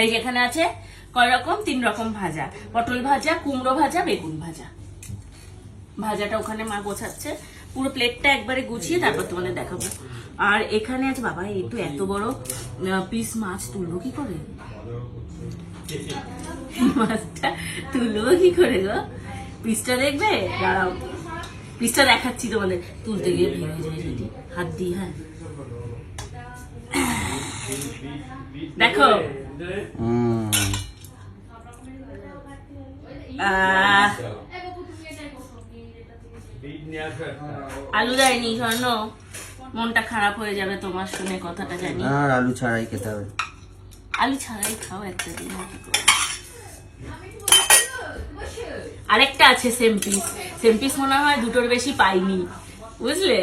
এই যেখানে আছে কয় রকম? তিন রকম ভাজা। পটল ভাজা, কুমড়ো ভাজা, বেগুন ভাজা। ভাজাটা ওখানে মা গোছাচ্ছে। পুরো প্লেটটা একবারে গুছিয়ে তারপর তোমাদের দেখাবো। আর এখানে আছে, বাবা, এই তো এত বড় পিস মাছ তুলবো কি করে? মাছটা তুলবো কি করে গো? পিসটা দেখবে? দাঁড়াও। পিসটা দেখাচ্ছি তোমাদের। তুলতে গিয়ে ভেঙে যায় সেটি। হাত দিয়ে হ্যাঁ। দেখো। আলু দেয়নি স্বর্ণ মনটা খারাপ হয়ে যাবে তোমার শুনে কথাটা জানি। আর আলু ছাড়াই খেতে হবে। আলু ছাড়াই খাও একটা দিন? আরেকটা আছে সেম পিস সেম পিস মনে হয় দুটোর বেশি পাইনি। বুঝলে?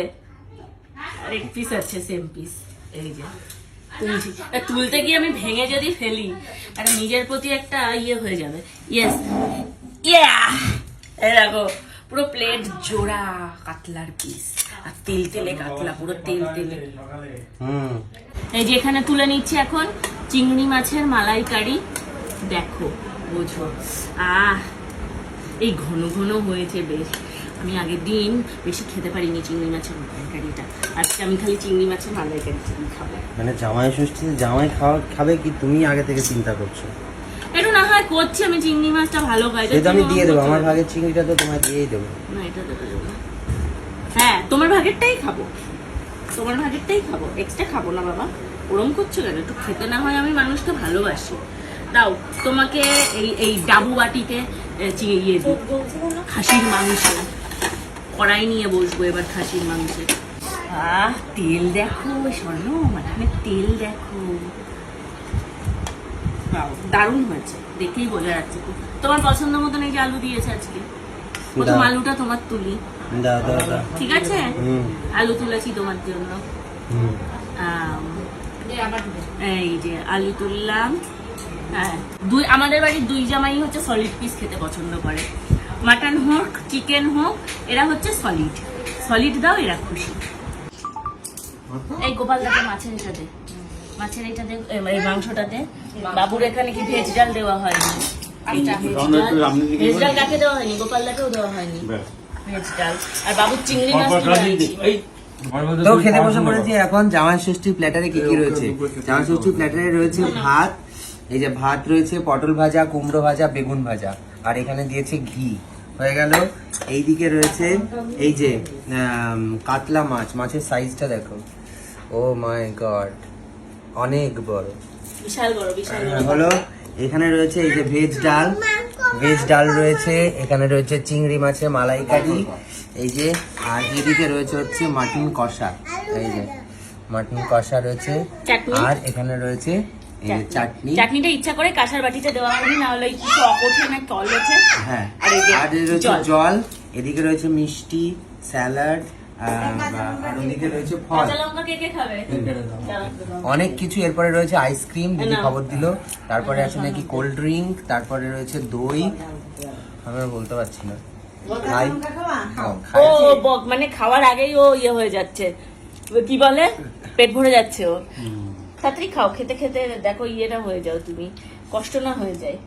আরেক পিস আছে সেম পিস এই যে। তুলছি। তুলতে গিয়ে আমি ভেঙে যদি ফেলি আর নিজের প্রতি একটা ইয়ে হয়ে যাবে। ইয়েস ইয়া দেখো পুরো প্লেট জোড়া কাতলার পিস আর তেল তেলে কাতলা পুরো তেল তেলে। হুম। এই যে এখানে তুলে নিচ্ছি এখন চিংড়ি মাছের মালাইকারি। দেখো বোঝো। আহ এই ঘন ঘন হয়েছে বেশ। আমি আগের দিন বেশি খেতে পারিনি চিংড়ি মাছের মালাইকারিটা আজকে আমি খালি চিংড়ি মাছের মালাইকারি চিনি খাব। মানে জামাই ষষ্ঠীতে জামাই খাওয়া খাবে কি তুমি আগে থেকে চিন্তা করছ? একটু না হয় করছি আমি চিংড়ি মাছটা ভালো খাই। আমি দিয়ে দেবো আমার। ভাগের চিংড়িটা তো তোমায় দিয়েই দেবো। না এটা দেবে। হ্যাঁ তোমার ভাগেরটাই খাব। তোমার ভাগেরটাই খাব এক্সট্রা খাব না বাবা। ওরম করছ কেন? একটু খেতে না হয় আমি মানুষকে ভালোবাসি। দাও তোমাকে এই এই ডাবু বাটিতে ইয়ে দিই। খাসির মাংস। কড়াই নিয়ে বসবো এবার খাসির মাংসে। আহ তেল দেখো স্বর্ণ মানে তেল দেখো। দারুণ হয়েছে দেখেই বোঝা যাচ্ছে তোমার পছন্দ মতন এই যে আলু দিয়েছে আজকে? প্রথম আলুটা তোমার তুলি। ঠিক আছে? আলু তুলেছি তোমার জন্য। এই যে আলু তুললাম। হ্যাঁ দুই আমাদের বাড়ির দুই জামাই হচ্ছে সলিড পিস খেতে পছন্দ করে। মাটন হোক চিকেন হোক এরা হচ্ছে সলিড সলিড দাও এরা খুশি। এই গোপাল দাকে মাছের এটা দে। মাছের এটা দে এই মাংসটা দে। বাবুর এখানে কি ভেজ ডাল দেওয়া হয়নি? ভেজ ডাল কাকে দেওয়া হয়নি? গোপাল দাকেও দেওয়া হয়নি। ভেজ ডাল। আর বাবুর চিংড়ি মাছ তো খেতে বসে পড়েছি এখন জামাই ষষ্ঠী প্ল্যাটারে কি কি রয়েছে? জামাই ষষ্ঠী প্ল্যাটারে রয়েছে ভাত এই যে ভাত রয়েছে পটল ভাজা কুমড়ো ভাজা বেগুন ভাজা। আর এখানে দিয়েছে ঘি। হয়ে গেল। এইদিকে রয়েছে এই যে কাতলা মাছ মাছের সাইজটা দেখো। ও মাই গড অনেক বড়। বিশাল বড় বিশাল বড়। হলো এখানে রয়েছে এই যে ভেজ ডাল। ভেজ ডাল রয়েছে এখানে রয়েছে চিংড়ি মাছের মালাইকারি। এই যে আর এদিকে রয়েছে হচ্ছে মাটন কষা। এই যে মাটন কষা রয়েছে। আর এখানে রয়েছে চাটনি। চাটনিটা ইচ্ছা করে কাঁসার বাটিতে দেওয়া হয়নি না হলে কি টক না টল ওঠে। হ্যাঁ। আর রয়েছে জল। এদিকে রয়েছে মিষ্টি স্যালাড ওদিকে রয়েছে ফল। কাঁচা লঙ্কা কে কে খাবে? অনেক কিছু এরপরে রয়েছে আইসক্রিম দিদি। খবর দিল। তারপরে আছে নাকি কোল্ড ড্রিঙ্ক তারপরে রয়েছে দই। আমি বলতে পারছি না। হ্যাঁ। ও মানে খাওয়ার আগেই ও ইয়ে হয়ে যাচ্ছে। ও কি বলে? পেট ভরে যাচ্ছে ও। তাড়াতাড়ি খাও খেতে খেতে দেখো ইয়েটা হয়ে যাও তুমি কষ্ট না হয়ে যায়।